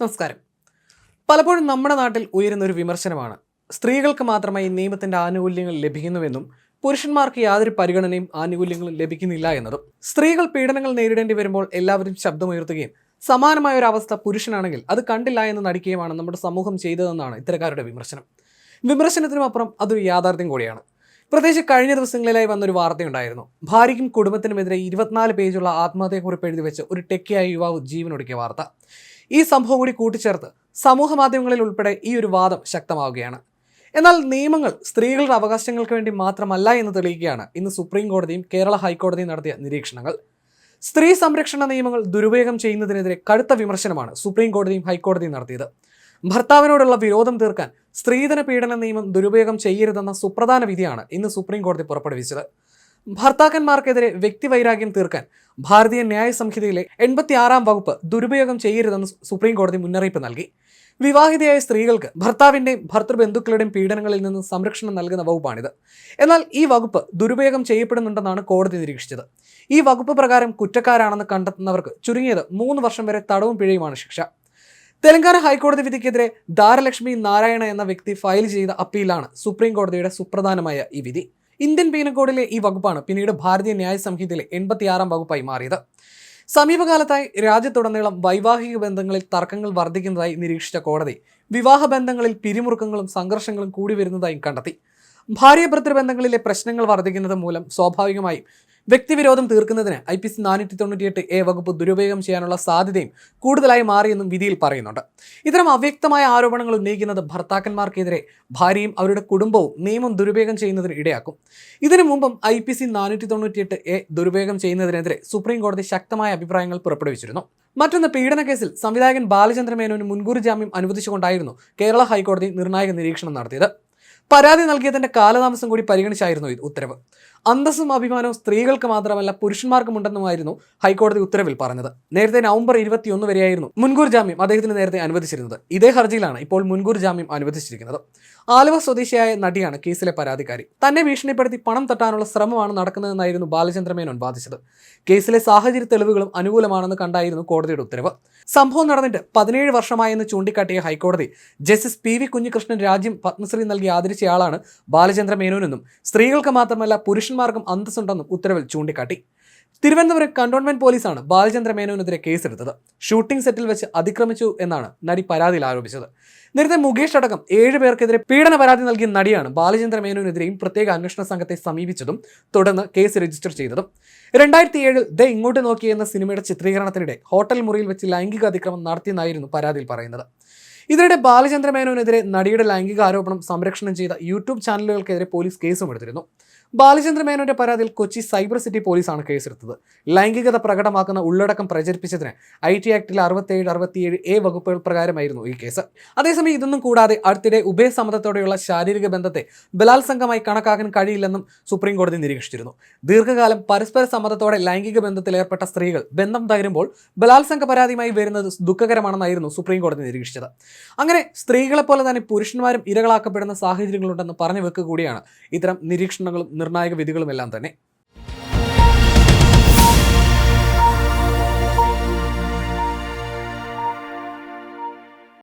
നമസ്കാരം. പലപ്പോഴും നമ്മുടെ നാട്ടിൽ ഉയരുന്ന ഒരു വിമർശനമാണ്. സ്ത്രീകൾക്ക് മാത്രമായി നിയമത്തിന്റെ ആനുകൂല്യങ്ങൾ ലഭിക്കുന്നുവെന്നും പുരുഷന്മാർക്ക് യാതൊരു പരിഗണനയും ആനുകൂല്യങ്ങളും ലഭിക്കുന്നില്ല എന്നതും. സ്ത്രീകൾ പീഡനങ്ങൾ നേരിടേണ്ടി വരുമ്പോൾ എല്ലാവരും ശബ്ദമുയർത്തുകയും സമാനമായ ഒരു അവസ്ഥ പുരുഷനാണെങ്കിൽ അത് കണ്ടില്ല എന്ന് നടിക്കുകയുമാണ് നമ്മുടെ സമൂഹം ചെയ്തതെന്നാണ് ഇത്തരക്കാരുടെ വിമർശനം. വിമർശനത്തിനും അപ്പുറം അതൊരു യാഥാർത്ഥ്യം കൂടിയാണ്. പ്രത്യേകിച്ച് കഴിഞ്ഞ ദിവസങ്ങളിലായി വന്നൊരു വാർത്തയുണ്ടായിരുന്നു. ഭാര്യയ്ക്കും കുടുംബത്തിനുമെതിരെ ഇരുപത്തിനാല് പേജുള്ള ആത്മഹത്യയെക്കുറിപ്പ് എഴുതി വെച്ച് ഒരു ടെക്കിയായ യുവാവ് ജീവനൊടുക്കിയ വാർത്ത. ഈ സംഭവം കൂടി കൂട്ടിച്ചേർത്ത് സമൂഹ മാധ്യമങ്ങളിൽ ഉൾപ്പെടെ ഈ ഒരു വാദം ശക്തമാവുകയാണ്. എന്നാൽ നിയമങ്ങൾ സ്ത്രീകളുടെ അവകാശങ്ങൾക്ക് വേണ്ടി മാത്രമല്ല എന്ന് തെളിയിക്കുകയാണ് ഇന്ന് സുപ്രീം കോടതിയും കേരള ഹൈക്കോടതിയും നടത്തിയ നിരീക്ഷണങ്ങൾ. സ്ത്രീ സംരക്ഷണ നിയമങ്ങൾ ദുരുപയോഗം ചെയ്യുന്നതിനെതിരെ കടുത്ത വിമർശനമാണ് സുപ്രീം കോടതിയും ഹൈക്കോടതിയും നടത്തിയത്. ഭർത്താവിനോടുള്ള വിരോധം തീർക്കാൻ സ്ത്രീധന പീഡന നിയമം ദുരുപയോഗം ചെയ്യരുതെന്ന സുപ്രധാന വിധിയാണ് ഇന്ന് സുപ്രീം കോടതി പുറപ്പെടുവിച്ചത്. ഭർത്താക്കന്മാർക്കെതിരെ വ്യക്തിവൈരാഗ്യം തീർക്കാൻ ഭാരതീയ ന്യായ സംഹിതയിലെ എൺപത്തിയാറാം വകുപ്പ് ദുരുപയോഗം ചെയ്യരുതെന്ന് സുപ്രീം കോടതി മുന്നറിയിപ്പ് നൽകി. വിവാഹിതയായ സ്ത്രീകൾക്ക് ഭർത്താവിന്റെയും ഭർത്തൃബന്ധുക്കളുടെയും പീഡനങ്ങളിൽ നിന്ന് സംരക്ഷണം നൽകുന്ന വകുപ്പാണിത്. എന്നാൽ ഈ വകുപ്പ് ദുരുപയോഗം ചെയ്യപ്പെടുന്നുണ്ടെന്നാണ് കോടതി നിരീക്ഷിച്ചത്. ഈ വകുപ്പ് പ്രകാരം കുറ്റക്കാരാണെന്ന് കണ്ടെത്തുന്നവർക്ക് ചുരുങ്ങിയത് മൂന്ന് വർഷം വരെ തടവും പിഴയുമാണ് ശിക്ഷ. തെലങ്കാന ഹൈക്കോടതി വിധിക്കെതിരെ ദാരലക്ഷ്മി നാരായണ എന്ന വ്യക്തി ഫയൽ ചെയ്ത അപ്പീലാണ് സുപ്രീം കോടതിയുടെ സുപ്രധാനമായ ഈ വിധി. ഇന്ത്യൻ പീനക്കോഡിലെ ഈ വകുപ്പാണ് പിന്നീട് ഭാരതീയ ന്യായ സംഹിതയിലെ എൺപത്തിയാറാം വകുപ്പായി മാറിയത്. സമീപകാലത്തായി രാജ്യത്തുടനീളം വൈവാഹിക ബന്ധങ്ങളിൽ തർക്കങ്ങൾ വർദ്ധിക്കുന്നതായി നിരീക്ഷിച്ച കോടതി വിവാഹ ബന്ധങ്ങളിൽ പിരിമുറുക്കങ്ങളും സംഘർഷങ്ങളും കൂടി വരുന്നതായും കണ്ടെത്തി. ഭാര്യ ഭർത്തൃബന്ധങ്ങളിലെ പ്രശ്നങ്ങൾ വർദ്ധിക്കുന്നത് മൂലം സ്വാഭാവികമായും വ്യക്തിവിരോധം തീർക്കുന്നതിന് ഐ പി സി നാനൂറ്റി തൊണ്ണൂറ്റിയെട്ട് എ വകുപ്പ് ദുരുപയോഗം ചെയ്യാനുള്ള സാധ്യതയും കൂടുതലായി മാറിയെന്നും വിധിയിൽ പറയുന്നുണ്ട്. ഇത്തരം അവ്യക്തമായ ആരോപണങ്ങൾ ഉന്നയിക്കുന്നത് ഭർത്താക്കന്മാർക്കെതിരെ ഭാര്യയും അവരുടെ കുടുംബവും നിയമം ദുരുപയോഗം ചെയ്യുന്നതിന് ഇടയാക്കും. ഇതിനു മുമ്പും ഐ പി സി നാനൂറ്റി തൊണ്ണൂറ്റിയെട്ട് എ ദുരുപയോഗം ചെയ്യുന്നതിനെതിരെ സുപ്രീം കോടതി ശക്തമായ അഭിപ്രായങ്ങൾ പുറപ്പെടുവിച്ചിരുന്നു. മറ്റൊന്ന് പീഡന കേസിൽ സംവിധായകൻ ബാലചന്ദ്ര മേനോന് മുൻകൂർ ജാമ്യം അനുവദിച്ചുകൊണ്ടായിരുന്നു കേരള ഹൈക്കോടതി നിർണായക നിരീക്ഷണം നടത്തിയത്. പരാതി നൽകിയതിന്റെ കാലതാമസം കൂടി പരിഗണിച്ചായിരുന്നു ഇത് ഉത്തരവ്. അന്തസ്സും അഭിമാനവും സ്ത്രീകൾക്ക് മാത്രമല്ല പുരുഷന്മാർക്കും ഉണ്ടെന്നുമായിരുന്നു ഹൈക്കോടതി ഉത്തരവിൽ പറഞ്ഞത്. നേരത്തെ നവംബർ ഇരുപത്തിയൊന്ന് വരെയായിരുന്നു മുൻകൂർ ജാമ്യം അദ്ദേഹത്തിന് നേരത്തെ അനുവദിച്ചിരുന്നത്. ഇതേ ഹർജിയിലാണ് ഇപ്പോൾ മുൻകൂർ ജാമ്യം അനുവദിച്ചിരിക്കുന്നത്. ആലുവ സ്വദേശിയായ നടിയാണ് കേസിലെ പരാതിക്കാരി. തന്നെ ഭീഷണിപ്പെടുത്തി പണം തട്ടാനുള്ള ശ്രമമാണ് നടക്കുന്നതെന്നായിരുന്നു ബാലചന്ദ്ര മേനോൻ വാദിച്ചത്. കേസിലെ സാഹചര്യ തെളിവുകളും അനുകൂലമാണെന്ന് കണ്ടായിരുന്നു കോടതിയുടെ ഉത്തരവ്. സംഭവം നടന്നിട്ട് പതിനേഴ് വർഷമായെന്ന് ചൂണ്ടിക്കാട്ടിയ ഹൈക്കോടതി ജസ്റ്റിസ് പി വി കുഞ്ഞികൃഷ്ണൻ രാജ്യം പത്മശ്രീ നൽകി ആദരിച്ചയാളാണ് ബാലചന്ദ്ര മേനോനെന്നും സ്ത്രീകൾക്ക് മാത്രമല്ല പുരുഷന്മാർക്കും അന്തസ്സുണ്ടെന്നും ഉത്തരവിൽ ചൂണ്ടിക്കാട്ടി. തിരുവനന്തപുരം കണ്ടോൺമെന്റ് പോലീസാണ് ബാലചന്ദ്ര മേനോനെതിരെ കേസെടുത്തത്. ഷൂട്ടിംഗ് സെറ്റിൽ വെച്ച് അതിക്രമിച്ചു എന്നാണ് നടി പരാതിയിൽ ആരോപിച്ചത്. നേരത്തെ മുകേഷ് അടക്കം ഏഴ് പേർക്കെതിരെ പീഡന പരാതി നൽകിയ നടിയാണ് ബാലചന്ദ്ര മേനോനെതിരെയും പ്രത്യേക അന്വേഷണ സംഘത്തെ സമീപിച്ചതും തുടർന്ന് കേസ് രജിസ്റ്റർ ചെയ്തതും. രണ്ടായിരത്തി ഏഴിൽ ദ ഇങ്ങോട്ട് നോക്കിയെന്ന സിനിമയുടെ ചിത്രീകരണത്തിനിടെ ഹോട്ടൽ മുറിയിൽ വെച്ച് ലൈംഗിക അതിക്രമം നടത്തിയെന്നായിരുന്നു പരാതിയിൽ പറയുന്നത്. ഇതിനിടെ ബാലചന്ദ്ര മേനോനെതിരെ നടിയുടെ ലൈംഗിക ആരോപണം സംരക്ഷണം ചെയ്ത യൂട്യൂബ് ചാനലുകൾക്കെതിരെ പോലീസ് കേസും എടുത്തിരുന്നു ബാലചന്ദ്ര മേനോന്റെ പരാതിയിൽ കൊച്ചി സൈബർ സിറ്റി പോലീസാണ് കേസെടുത്തത്. ലൈംഗികത പ്രകടമാക്കുന്ന ഉള്ളടക്കം പ്രചരിപ്പിച്ചതിന് ഐ ടി ആക്ടിലെ അറുപത്തേഴ് അറുപത്തിയേഴ് എ വകുപ്പുകൾ പ്രകാരമായിരുന്നു ഈ കേസ്. അതേസമയം ഇതൊന്നും കൂടാതെ അടുത്തിടെ ഉഭയസമ്മതത്തോടെയുള്ള ശാരീരിക ബന്ധത്തെ ബലാത്സംഗമായി കണക്കാക്കാൻ കഴിയില്ലെന്നും സുപ്രീം കോടതി നിരീക്ഷിച്ചിരുന്നു. ദീർഘകാലം പരസ്പര സമ്മതത്തോടെ ലൈംഗിക ബന്ധത്തിൽ ഏർപ്പെട്ട സ്ത്രീകൾ ബന്ധം തകരുമ്പോൾ ബലാത്സംഗ പരാതിയുമായി വരുന്നത് ദുഃഖകരമാണെന്നായിരുന്നു സുപ്രീം കോടതി നിരീക്ഷിച്ചത്. അങ്ങനെ സ്ത്രീകളെ പോലെ തന്നെ പുരുഷന്മാരും ഇരകളാക്കപ്പെടുന്ന സാഹചര്യങ്ങളുണ്ടെന്ന് പറഞ്ഞു വെക്കുക കൂടിയാണ്. ഇത്തരം നിരീക്ഷണങ്ങളും നിർണായക വിധികളും എല്ലാം തന്നെ